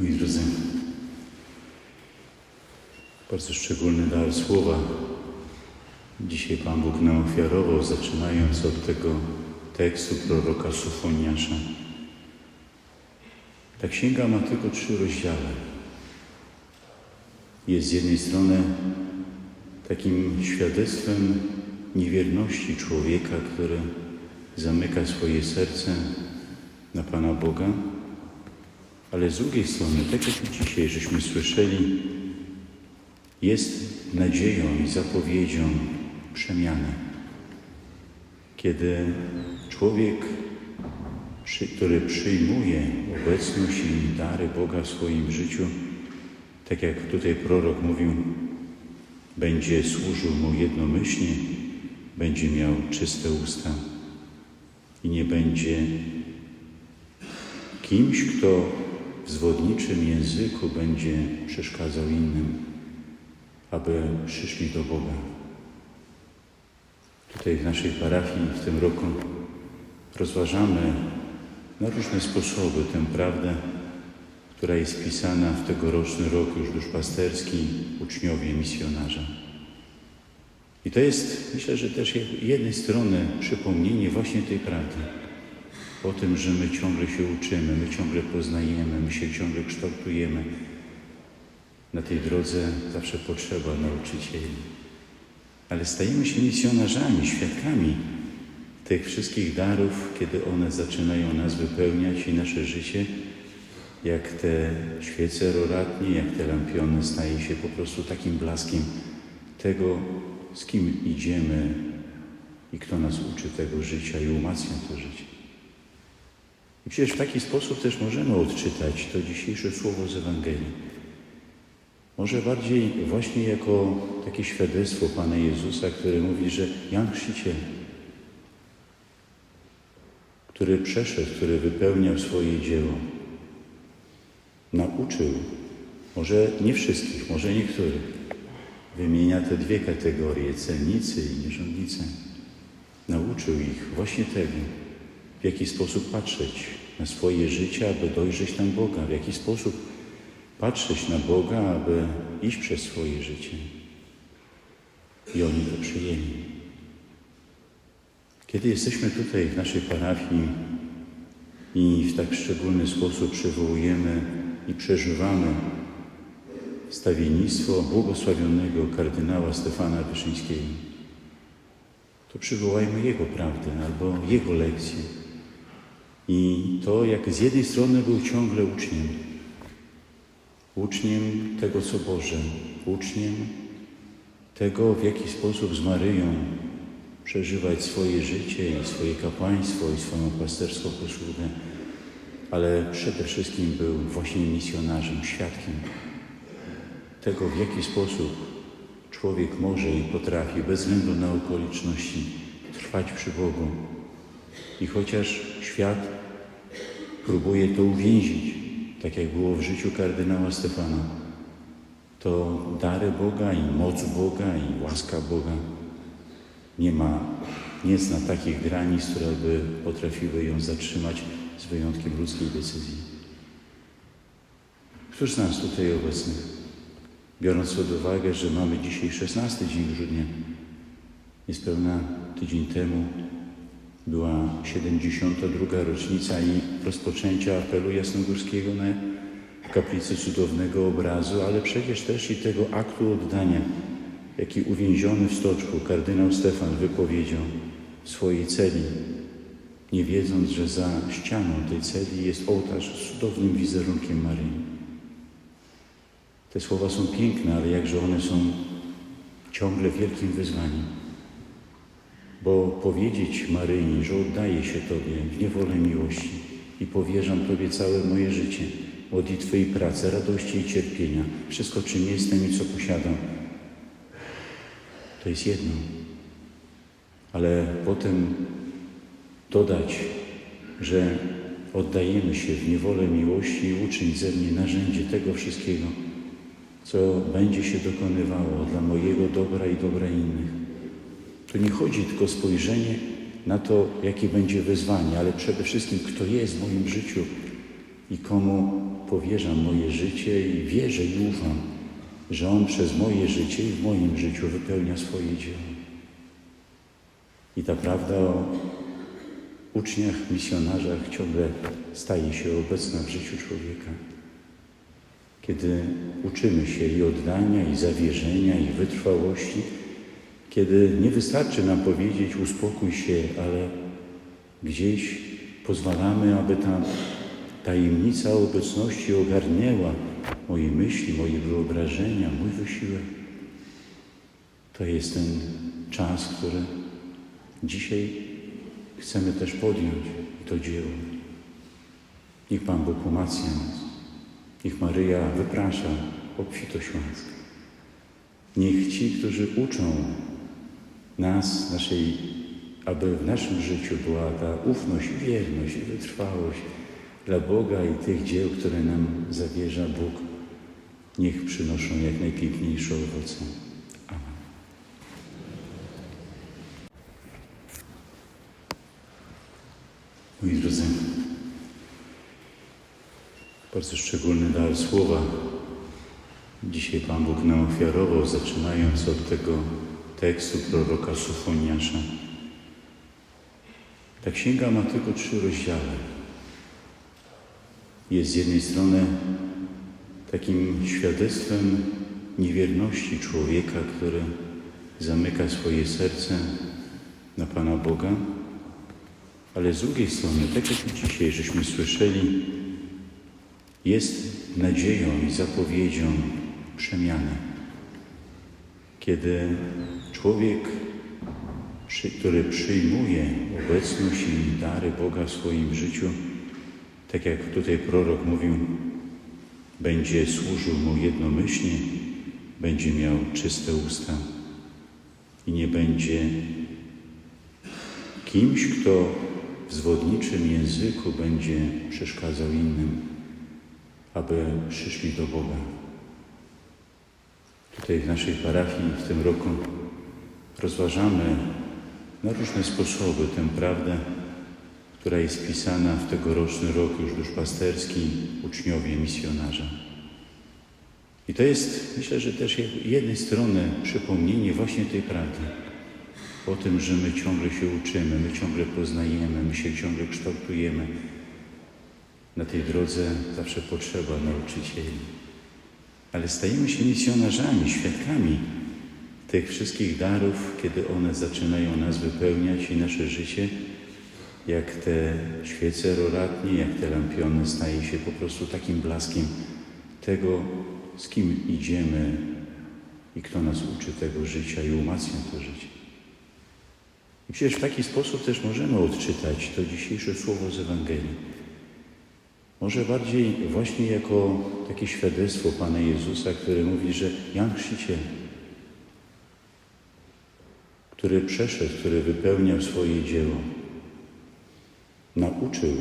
Moi drodzy, bardzo szczególny dar słowa dzisiaj Pan Bóg nam ofiarował, zaczynając od tego tekstu proroka Sofoniasza. Ta księga ma tylko trzy rozdziały. Jest z jednej strony takim świadectwem niewierności człowieka, który zamyka swoje serce na Pana Boga, ale z drugiej strony, tak jak dzisiaj żeśmy słyszeli, jest nadzieją i zapowiedzią przemiany. Kiedy człowiek, który przyjmuje obecność i dary Boga w swoim życiu, tak jak tutaj prorok mówił, będzie służył mu jednomyślnie, będzie miał czyste usta i nie będzie kimś, kto w zwodniczym języku będzie przeszkadzał innym, aby przyszli do Boga. Tutaj w naszej parafii w tym roku rozważamy na różne sposoby tę prawdę, która jest wpisana w tegoroczny rok już duszpasterski uczniowie misjonarza. I to jest, myślę, że też jednej strony przypomnienie właśnie tej prawdy. O tym, że my ciągle się uczymy, my ciągle poznajemy, my się ciągle kształtujemy. Na tej drodze zawsze potrzeba nauczycieli. Ale stajemy się misjonarzami, świadkami tych wszystkich darów, kiedy one zaczynają nas wypełniać i nasze życie, jak te świece roratnie, jak te lampiony, staje się po prostu takim blaskiem tego, z kim idziemy i kto nas uczy tego życia i umacnia to życie. I przecież w taki sposób też możemy odczytać to dzisiejsze słowo z Ewangelii. Może bardziej właśnie jako takie świadectwo Pana Jezusa, który mówi, że Jan Chrzciciel, który przeszedł, który wypełniał swoje dzieło, nauczył, może nie wszystkich, może niektórych, wymienia te dwie kategorie, celnicy i nierządnicy. Nauczył ich właśnie tego, w jaki sposób patrzeć na swoje życie, aby dojrzeć tam Boga, w jaki sposób patrzeć na Boga, aby iść przez swoje życie. I oni to przyjęli. Kiedy jesteśmy tutaj w naszej parafii i w tak szczególny sposób przywołujemy i przeżywamy stawiennictwo błogosławionego kardynała Stefana Wyszyńskiego, to przywołajmy jego prawdę albo jego lekcję. I to, jak z jednej strony był ciągle uczniem, uczniem tego, co Boże, uczniem tego, w jaki sposób z Maryją przeżywać swoje życie i swoje kapłaństwo i swoją pasterską posługę, ale przede wszystkim był właśnie misjonarzem, świadkiem tego, w jaki sposób człowiek może i potrafi, bez względu na okoliczności, trwać przy Bogu. I chociaż świat próbuje to uwięzić, tak jak było w życiu kardynała Stefana, to dary Boga i moc Boga i łaska Boga. Nie ma, nie zna takich granic, które by potrafiły ją zatrzymać z wyjątkiem ludzkiej decyzji. Któż z nas tutaj obecnych, biorąc pod uwagę, że mamy dzisiaj 16 dzień grudnia, niespełna tydzień temu była 72. rocznica i rozpoczęcia apelu jasnogórskiego na kaplicy cudownego obrazu, ale przecież też i tego aktu oddania, jaki uwięziony w stoczku kardynał Stefan wypowiedział w swojej celi, nie wiedząc, że za ścianą tej celi jest ołtarz z cudownym wizerunkiem Maryi. Te słowa są piękne, ale jakże one są ciągle wielkim wyzwaniem. Bo powiedzieć Maryi, że oddaję się Tobie w niewolę miłości i powierzam Tobie całe moje życie, modlitwy i pracę, radości i cierpienia, wszystko czym jestem i co posiadam, to jest jedno. Ale potem dodać, że oddajemy się w niewolę miłości i uczyń ze mnie narzędzie tego wszystkiego, co będzie się dokonywało dla mojego dobra i dobra innych. Tu nie chodzi tylko o spojrzenie na to, jakie będzie wyzwanie, ale przede wszystkim, kto jest w moim życiu i komu powierzam moje życie i wierzę i ufam, że On przez moje życie i w moim życiu wypełnia swoje dzieło. I ta prawda o uczniach, misjonarzach ciągle staje się obecna w życiu człowieka. Kiedy uczymy się i oddania, i zawierzenia, i wytrwałości, kiedy nie wystarczy nam powiedzieć uspokój się, ale gdzieś pozwalamy, aby ta tajemnica obecności ogarnięła moje myśli, moje wyobrażenia, mój wysiłek. To jest ten czas, który dzisiaj chcemy też podjąć i to dzieło. Niech Pan Bóg umacnia nas. Niech Maryja wyprasza obfitość łask. Niech ci, którzy uczą nas, naszej, aby w naszym życiu była ta ufność, wierność i wytrwałość dla Boga i tych dzieł, które nam zawierza Bóg, niech przynoszą jak najpiękniejsze owoce. Moi drodzy, bardzo szczególny dar słowa. Dzisiaj Pan Bóg nam ofiarował, zaczynając od tego tekstu proroka Sofoniasza. Ta księga ma tylko trzy rozdziały. Jest z jednej strony takim świadectwem niewierności człowieka, który zamyka swoje serce na Pana Boga, ale z drugiej strony, tak jak dzisiaj żeśmy słyszeli, jest nadzieją i zapowiedzią przemiany. Kiedy człowiek, który przyjmuje obecność i dary Boga w swoim życiu, tak jak tutaj prorok mówił, będzie służył mu jednomyślnie, będzie miał czyste usta i nie będzie kimś, kto w zwodniczym języku będzie przeszkadzał innym, aby przyszli do Boga. Tutaj w naszej parafii w tym roku rozważamy na różne sposoby tę prawdę, która jest pisana w tegoroczny rok już duszpasterski uczniowie misjonarza. I to jest, myślę, że też jednej strony przypomnienie właśnie tej prawdy. O tym, że my ciągle się uczymy, my ciągle poznajemy, my się ciągle kształtujemy. Na tej drodze zawsze potrzeba nauczycieli. Ale stajemy się misjonarzami, świadkami tych wszystkich darów, kiedy one zaczynają nas wypełniać i nasze życie, jak te świece roratnie, jak te lampiony, staje się po prostu takim blaskiem tego, z kim idziemy i kto nas uczy tego życia i umacnia to życie. I przecież w taki sposób też możemy odczytać to dzisiejsze słowo z Ewangelii. Może bardziej właśnie jako takie świadectwo Pana Jezusa, który mówi, że Jan Chrzciciel, który przeszedł, który wypełniał swoje dzieło, nauczył,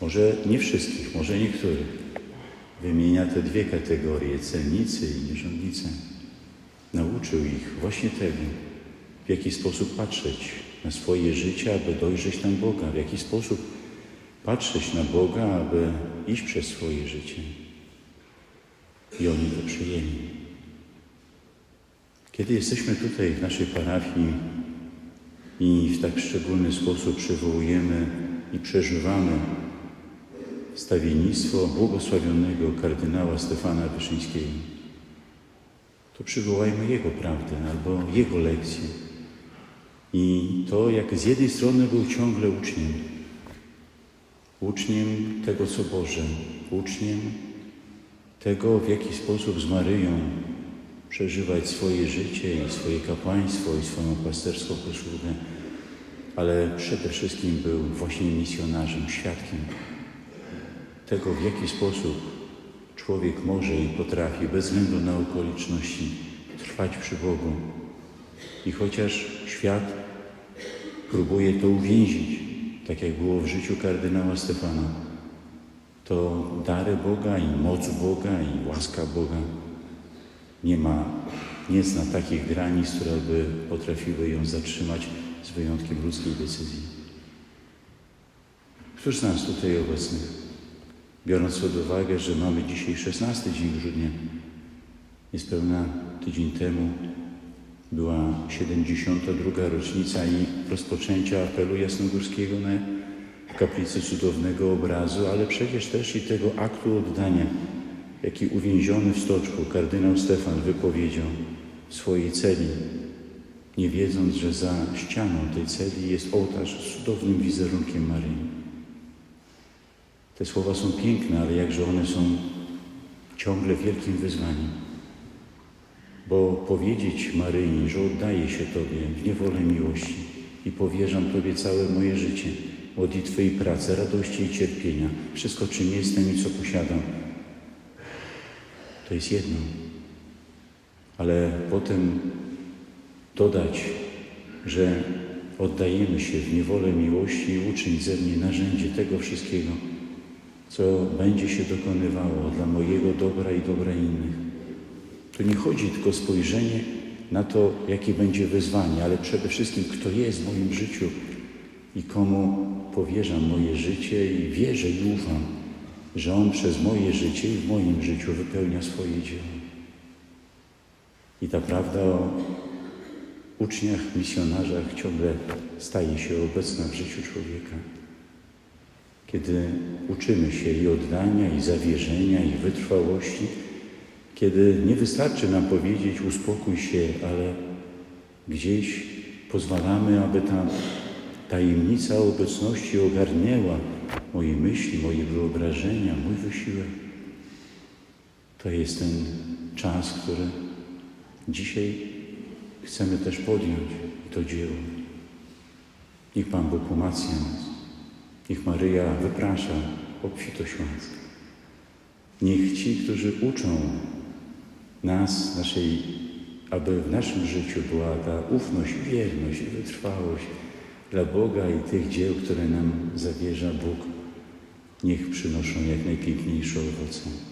może nie wszystkich, może niektórych, wymienia te dwie kategorie, celnicy i nierządnicy. Nauczył ich właśnie tego, w jaki sposób patrzeć na swoje życie, aby dojrzeć tam Boga, w jaki sposób patrzeć na Boga, aby iść przez swoje życie. I oni to przyjęli. Kiedy jesteśmy tutaj w naszej parafii i w tak szczególny sposób przywołujemy i przeżywamy stawiennictwo błogosławionego kardynała Stefana Wyszyńskiego, to przywołajmy jego prawdę albo jego lekcję. I to, jak z jednej strony był ciągle uczniem, uczniem tego, co Boże, uczniem tego, w jaki sposób z Maryją przeżywać swoje życie i swoje kapłaństwo i swoją pasterską posługę, ale przede wszystkim był właśnie misjonarzem, świadkiem tego, w jaki sposób człowiek może i potrafi, bez względu na okoliczności, trwać przy Bogu. I chociaż świat próbuje to uwięzić, tak jak było w życiu kardynała Stefana, to dary Boga i moc Boga i łaska Boga nie ma, nie zna takich granic, które by potrafiły ją zatrzymać z wyjątkiem ludzkiej decyzji. Któż z nas tutaj obecnych biorąc pod uwagę, że mamy dzisiaj 16 dzień grudnia, niespełna tydzień temu była 72. rocznica i rozpoczęcia apelu jasnogórskiego na kaplicy cudownego obrazu, ale przecież też i tego aktu oddania, jaki uwięziony w stoczku kardynał Stefan wypowiedział w swojej celi, nie wiedząc, że za ścianą tej celi jest ołtarz z cudownym wizerunkiem Maryi. Te słowa są piękne, ale jakże one są ciągle wielkim wyzwaniem. Bo powiedzieć Maryi, że oddaję się Tobie w niewolę miłości i powierzam Tobie całe moje życie, modlitwy i pracę, radości i cierpienia, wszystko czym jestem i co posiadam, to jest jedno. Ale potem dodać, że oddajemy się w niewolę miłości i uczyń ze mnie narzędzie tego wszystkiego, co będzie się dokonywało dla mojego dobra i dobra innych. Tu nie chodzi tylko o spojrzenie na to, jakie będzie wyzwanie, ale przede wszystkim, kto jest w moim życiu i komu powierzam moje życie i wierzę i ufam, że On przez moje życie i w moim życiu wypełnia swoje dzieło. I ta prawda o uczniach, misjonarzach ciągle staje się obecna w życiu człowieka. Kiedy uczymy się i oddania, i zawierzenia, i wytrwałości, kiedy nie wystarczy nam powiedzieć uspokój się, ale gdzieś pozwalamy, aby ta tajemnica obecności ogarnęła moje myśli, moje wyobrażenia, mój wysiłek. To jest ten czas, który dzisiaj chcemy też podjąć to dzieło. Niech Pan Bóg umacnia nas. Niech Maryja wyprasza obfitość łaski. Niech ci, którzy uczą nas, naszej, aby w naszym życiu była ta ufność, wierność i wytrwałość dla Boga i tych dzieł, które nam zawierza Bóg, niech przynoszą jak najpiękniejsze owoce.